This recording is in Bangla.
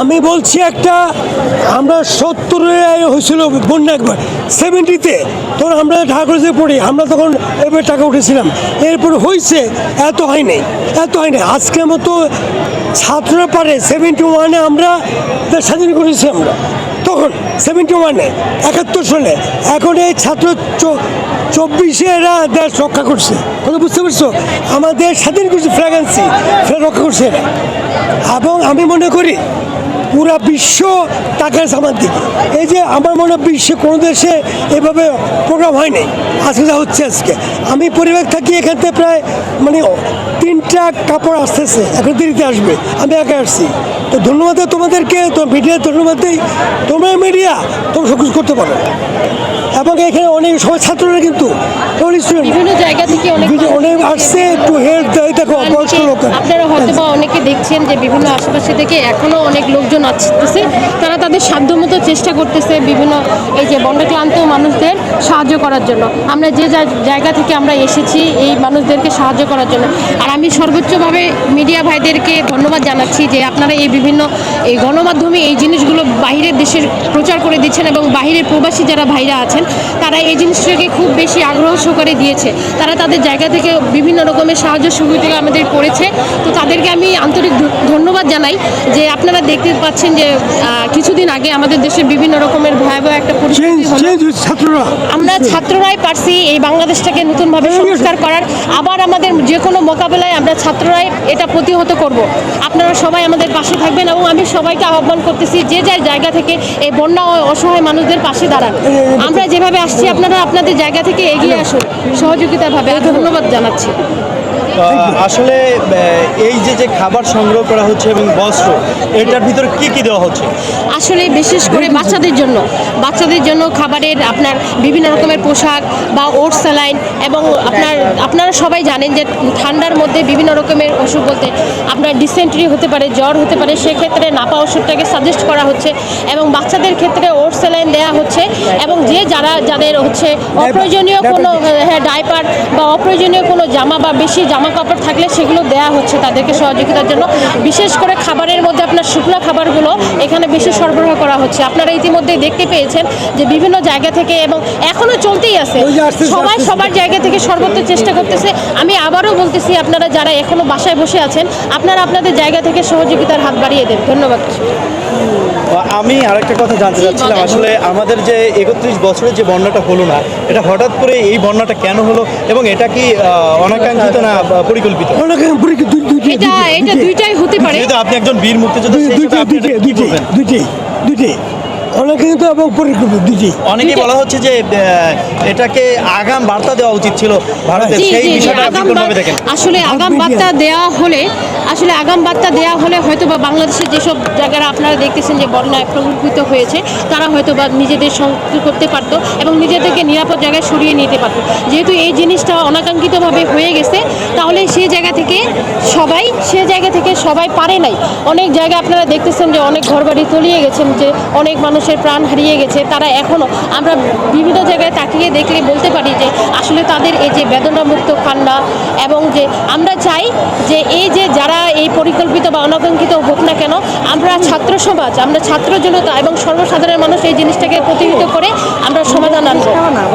আমি বলছি একটা, আমরা সত্তরে হয়েছিল বন্যা একবার। সেভেন্টিতে তখন আমরা ঢাকা কলেজে পড়ি, আমরা তখন এবার টাকা উঠেছিলাম। এরপর হয়েছে, এত হয় নাই, এত হয় নাই। আজকের মতো ছাত্ররা পারে, সেভেন্টি ওয়ানে আমরা স্বাধীন করেছি আমরা। তখন, সেভেন্টি ওয়ানে, একাত্তর সালে, এখন এই ছাত্র চব্বিশে এরা দেশ রক্ষা করছে। কথা বুঝতে পারছ? আমাদের স্বাধীন করছে ফ্র্যাগেন্সি রক্ষা করছে এরা। এবং আমি মনে করি পুরা বিশ্ব তাকে সামান দিকে এই যে আমার মনে হয় বিশ্বে কোনো দেশে এভাবে প্রোগ্রাম হয় নাই। আজকে যা হচ্ছে আজকে। আমি পরিবার থাকি এখান প্রায় মানে তিনটা কাপড় আসতেছে, এখন দেরিতে আসবে। আমি একা আসছি। তো ধন্যবাদ তোমাদেরকে তো মিডিয়ার ধন্যবাদ তোমরা মিডিয়া তোমরা সব কিছু করতে পারো। এবং এখানে অনেক সবাই ছাত্ররা কিন্তু বিভিন্ন জায়গা থেকে অনেক অনেক আসছে একটু হেল্প দেয় বয়স্ক লোক আপনারা হয়তো বা অনেকে দেখছেন যে বিভিন্ন আশেপাশে থেকে এখনও অনেক লোকজন আসতেছে। তারা তাদের সাধ্যমতো চেষ্টা করতেছে বিভিন্ন এই যে বন্যক্লান্ত মানুষদের সাহায্য করার জন্য। আমরা যে যা- জায়গা থেকে আমরা এসেছি এই মানুষদেরকে সাহায্য করার জন্য। আর আমি সর্বোচ্চভাবে মিডিয়া ভাইদেরকে ধন্যবাদ জানাচ্ছি যে আপনারা এই বিভিন্ন এই গণমাধ্যমে এই জিনিসগুলো বাইরের দেশের প্রচার করে দিচ্ছেন এবং বাইরের প্রবাসী যারা ভাইরা আছেন তারা এই জিনিসটাকে খুব বেশি আগ্রহ সহকারে দিয়েছে। তারা তাদের জায়গা থেকে বিভিন্ন রকমের সাহায্য সুবিধা আমাদের করেছে। তো তাদেরকে আমি আন্তরিক ধন্যবাদ জানাই যে আপনারা দেখতে পাচ্ছেন যে কিছুদিন আগে আমাদের দেশে বিভিন্ন রকমের ভয়াবহ একটা পরিস্থিতি আমরা ছাত্ররাই পারছি এই বাংলাদেশটাকে নতুনভাবে সংস্কার করার। আবার আমাদের যে কোনো মোকাবেলায় আমরা ছাত্ররাই এটা প্রতিহত করব। আপনারা সবাই আমাদের পাশে থাকবেন এবং আমি সবাইকে আহ্বান করতেছি যে যার জায়গা থেকে এই বন্যা ও অসহায় মানুষদের পাশে দাঁড়ান। আমরা যেভাবে আসছি আপনারা আপনাদের জায়গা থেকে এগিয়ে আসুন সহযোগিতার ভাবে ধন্যবাদ জানাচ্ছি। আসলে এই যে যে খাবার সংগ্রহ করা হচ্ছে এবং বস্ত্র এটার ভিতরে কি কি দেওয়া হচ্ছে? আসলে বিশেষ করে বাচ্চাদের জন্য বাচ্চাদের জন্য খাবারের আপনার বিভিন্ন রকমের পোশাক বা ওট স্যালাইন এবং আপনার আপনারা সবাই জানেন যে ঠান্ডার মধ্যে বিভিন্ন রকমের অসুখ বলতে আপনার ডিসেন্ট্রি হতে পারে জ্বর হতে পারে সেক্ষেত্রে নাপা ওষুধটাকে সাজেস্ট করা হচ্ছে এবং বাচ্চাদের ক্ষেত্রে স্যালাইন দেওয়া হচ্ছে এবং যে যারা যাদের হচ্ছে অপ্রয়োজনীয় কোনো হ্যাঁ ডাইপার বা অপ্রয়োজনীয় কোনো জামা বা বেশি জামা কাপড় থাকলে সেগুলো দেওয়া হচ্ছে তাদেরকে সহযোগিতার জন্য। বিশেষ করে খাবারের মধ্যে আপনার শুকনো খাবারগুলো এখানে বেশি সরবরাহ করা হচ্ছে। আপনারা ইতিমধ্যেই দেখতে পেয়েছেন যে বিভিন্ন জায়গা থেকে এবং এখনও চলতেই আছে। সবাই সবার জায়গা থেকে সর্বোচ্চ চেষ্টা করতেছে। আমি আবারও বলতেছি আপনারা যারা এখনও বাসায় বসে আছেন আপনারা আপনাদের জায়গা থেকে সহযোগিতার হাত বাড়িয়ে দেন। ধন্যবাদ। আমি আরেকটা কথা জানতে চাচ্ছিলাম আসলে আমাদের যে একত্রিশ বছরের যে বন্যাটা হলো না এটা হঠাৎ করে এই বন্যাটা কেন হলো এবং এটা কি অনাকাঙ্ক্ষিত না পরিকল্পিত? এটা এটা দুইটাই হতে পারে। যেহেতু আপনি একজন বীর মুক্তিযোদ্ধা সেই দুইটি হিসেবে আপনি দুইটি এটা কি দুইটি বলবেন? দুইটি দুইটি অনাকাঙ্ক্ষিত এবং পরিকল্পিত দুইটি অনেকেই বলা হচ্ছে যে এটাকে আগাম বার্তা দেওয়া উচিত ছিল ভারতের। সেই বিষয়টা আপনি আগাম দেখেন? আসলে আগাম বার্তা দেওয়া হলে আসলে আগাম বার্তা দেওয়া হলে হয়তো বা বাংলাদেশের যেসব জায়গারা আপনারা দেখতেছেন যে বন্যায় প্রভাবিত হয়েছে, তারা হয়তো বা নিজেদের সংযুক্ত করতে পারতো এবং নিজেদেরকে নিরাপদ জায়গায় সরিয়ে নিতে পারতো। যেহেতু এই জিনিসটা অনাকাঙ্ক্ষিতভাবে হয়ে গেছে, তাহলে সেই জায়গা থেকে সবাই, সে জায়গা থেকে সবাই পারে নাই। অনেক জায়গায় আপনারা দেখতেছেন যে অনেক ঘরবাড়ি তলিয়ে গেছেন, যে অনেক মানুষের প্রাণ হারিয়ে গেছে। তারা এখনও আমরা বিভিন্ন জায়গায় তাকিয়ে দেখলে বলতে পারি যে আসলে তাদের এই যে বেদনামুক্ত কান্না এবং যে আমরা চাই যে এই যে যারা এই পরিকল্পিত বা অনাকাঙ্ক্ষিত হোক না কেন, আমরা ছাত্র সমাজ, আমরা ছাত্র জনতা এবং সর্বসাধারণ মানুষ এই জিনিসটাকে প্রতিহিত করে আমরা সমাধান আনব।